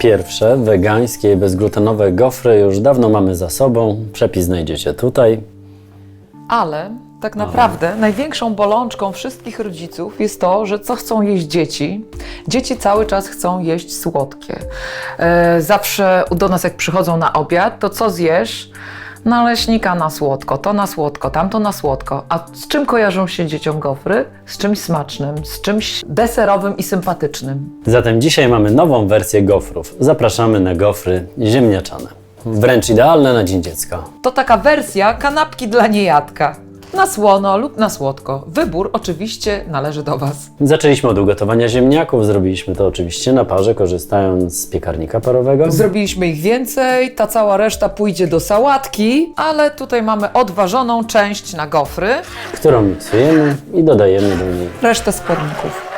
Pierwsze wegańskie i bezglutenowe gofry już dawno mamy za sobą. Przepis znajdziecie tutaj. Ale tak naprawdę największą bolączką wszystkich rodziców jest to, że co chcą jeść dzieci. Dzieci cały czas chcą jeść słodkie. E, zawsze do nas jak przychodzą na obiad, to co zjesz? Naleśnika na słodko, to na słodko, tamto na słodko. A z czym kojarzą się dzieciom gofry? Z czymś smacznym, z czymś deserowym i sympatycznym. Zatem dzisiaj mamy nową wersję gofrów. Zapraszamy na gofry ziemniaczane. Wręcz idealne na Dzień Dziecka. To taka wersja kanapki dla niejadka. Na słono lub na słodko. Wybór oczywiście należy do Was. Zaczęliśmy od ugotowania ziemniaków. Zrobiliśmy to oczywiście na parze, korzystając z piekarnika parowego. Zrobiliśmy ich więcej, ta cała reszta pójdzie do sałatki, ale tutaj mamy odważoną część na gofry, którą miksujemy i dodajemy do niej resztę składników.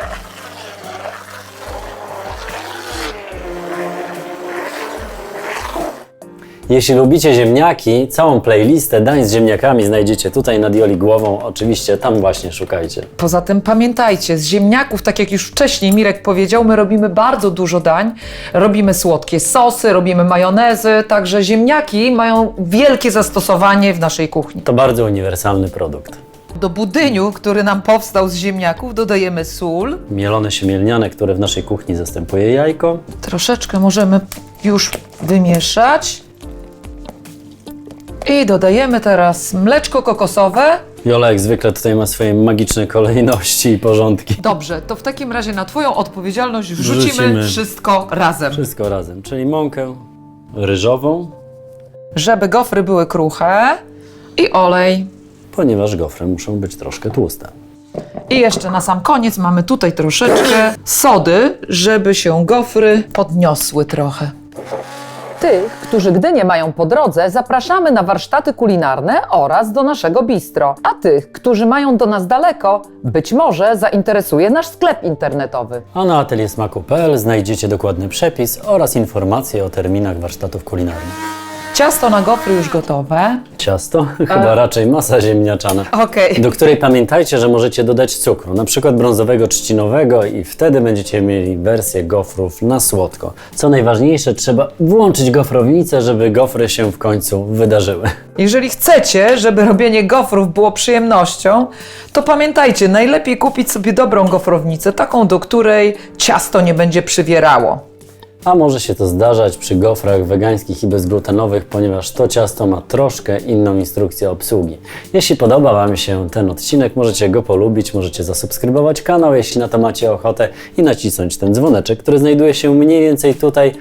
Jeśli lubicie ziemniaki, całą playlistę dań z ziemniakami znajdziecie tutaj nad Joli głową. Oczywiście tam właśnie szukajcie. Poza tym pamiętajcie, z ziemniaków, tak jak już wcześniej Mirek powiedział, my robimy bardzo dużo dań. Robimy słodkie sosy, robimy majonezy, także ziemniaki mają wielkie zastosowanie w naszej kuchni. To bardzo uniwersalny produkt. Do budyniu, który nam powstał z ziemniaków, dodajemy sól. Mielone siemielniane, które w naszej kuchni zastępuje jajko. Troszeczkę możemy już wymieszać. I dodajemy teraz mleczko kokosowe. Jola jak zwykle tutaj ma swoje magiczne kolejności i porządki. Dobrze, to w takim razie na Twoją odpowiedzialność wrzucimy, Wrzucimy. wszystko razem. Wszystko razem, czyli mąkę ryżową, Żeby gofry były kruche i olej. ponieważ gofry muszą być troszkę tłuste. I jeszcze na sam koniec mamy tutaj troszeczkę sody, żeby się gofry podniosły trochę. Tych, którzy Gdynię mają po drodze, zapraszamy na warsztaty kulinarne oraz do naszego bistro. A tych, którzy mają do nas daleko, być może zainteresuje nasz sklep internetowy. A na ateliersmaku.pl znajdziecie dokładny przepis oraz informacje o terminach warsztatów kulinarnych. Ciasto na gofry już gotowe. Ciasto? Chyba raczej masa ziemniaczana. Okej. Do której pamiętajcie, że możecie dodać cukru, na przykład brązowego trzcinowego i wtedy będziecie mieli wersję gofrów na słodko. Co najważniejsze, trzeba włączyć gofrownicę, żeby gofry się w końcu wydarzyły. Jeżeli chcecie, żeby robienie gofrów było przyjemnością, to pamiętajcie, najlepiej kupić sobie dobrą gofrownicę, taką, do której ciasto nie będzie przywierało. A może się to zdarzać przy gofrach wegańskich i bezglutenowych, ponieważ to ciasto ma troszkę inną instrukcję obsługi. Jeśli podoba Wam się ten odcinek, możecie go polubić, możecie zasubskrybować kanał, jeśli na to macie ochotę i nacisnąć ten dzwoneczek, który znajduje się mniej więcej tutaj.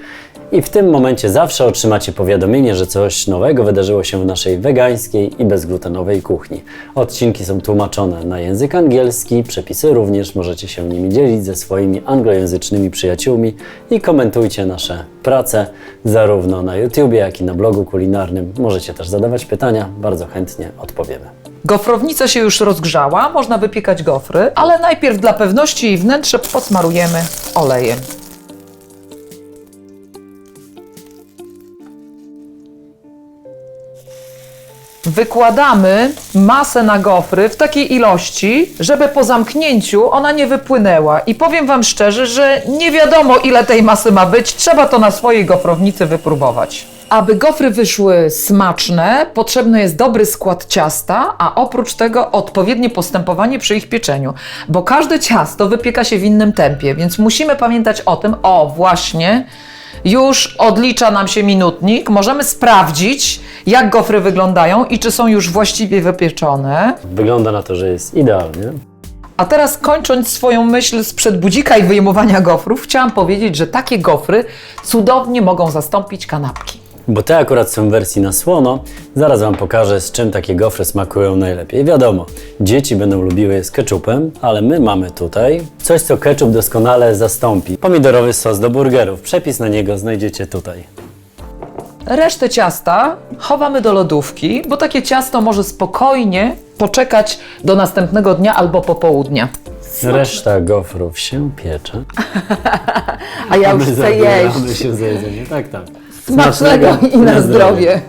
I w tym momencie zawsze otrzymacie powiadomienie, że coś nowego wydarzyło się w naszej wegańskiej i bezglutenowej kuchni. Odcinki są tłumaczone na język angielski, przepisy również możecie się nimi dzielić ze swoimi anglojęzycznymi przyjaciółmi i komentujcie nasze prace zarówno na YouTubie, jak i na blogu kulinarnym. Możecie też zadawać pytania, bardzo chętnie odpowiemy. Gofrownica się już rozgrzała, można wypiekać gofry, ale najpierw dla pewności wnętrze posmarujemy olejem. Wykładamy masę na gofry w takiej ilości, żeby po zamknięciu ona nie wypłynęła. I powiem Wam szczerze, że nie wiadomo ile tej masy ma być, trzeba to na swojej gofrownicy wypróbować. Aby gofry wyszły smaczne, potrzebny jest dobry skład ciasta, a oprócz tego odpowiednie postępowanie przy ich pieczeniu, bo każde ciasto wypieka się w innym tempie, więc musimy pamiętać o tym, o właśnie, już odlicza nam się minutnik, możemy sprawdzić, jak gofry wyglądają i czy są już właściwie wypieczone. Wygląda na to, że jest idealnie. A teraz kończąc swoją myśl sprzed budzika i wyjmowania gofrów, chciałam powiedzieć, że takie gofry cudownie mogą zastąpić kanapki. Bo te akurat są w wersji na słono. Zaraz Wam pokażę, z czym takie gofry smakują najlepiej. Wiadomo, dzieci będą lubiły je z ketchupem, ale my mamy tutaj coś, co ketchup doskonale zastąpi. Pomidorowy sos do burgerów. Przepis na niego znajdziecie tutaj. Resztę ciasta chowamy do lodówki, bo takie ciasto może spokojnie poczekać do następnego dnia albo popołudnia. Reszta gofrów się piecze. A ja już chcę jeść. się jedzenie. Tak, tak. Smacznego i na zdrowie.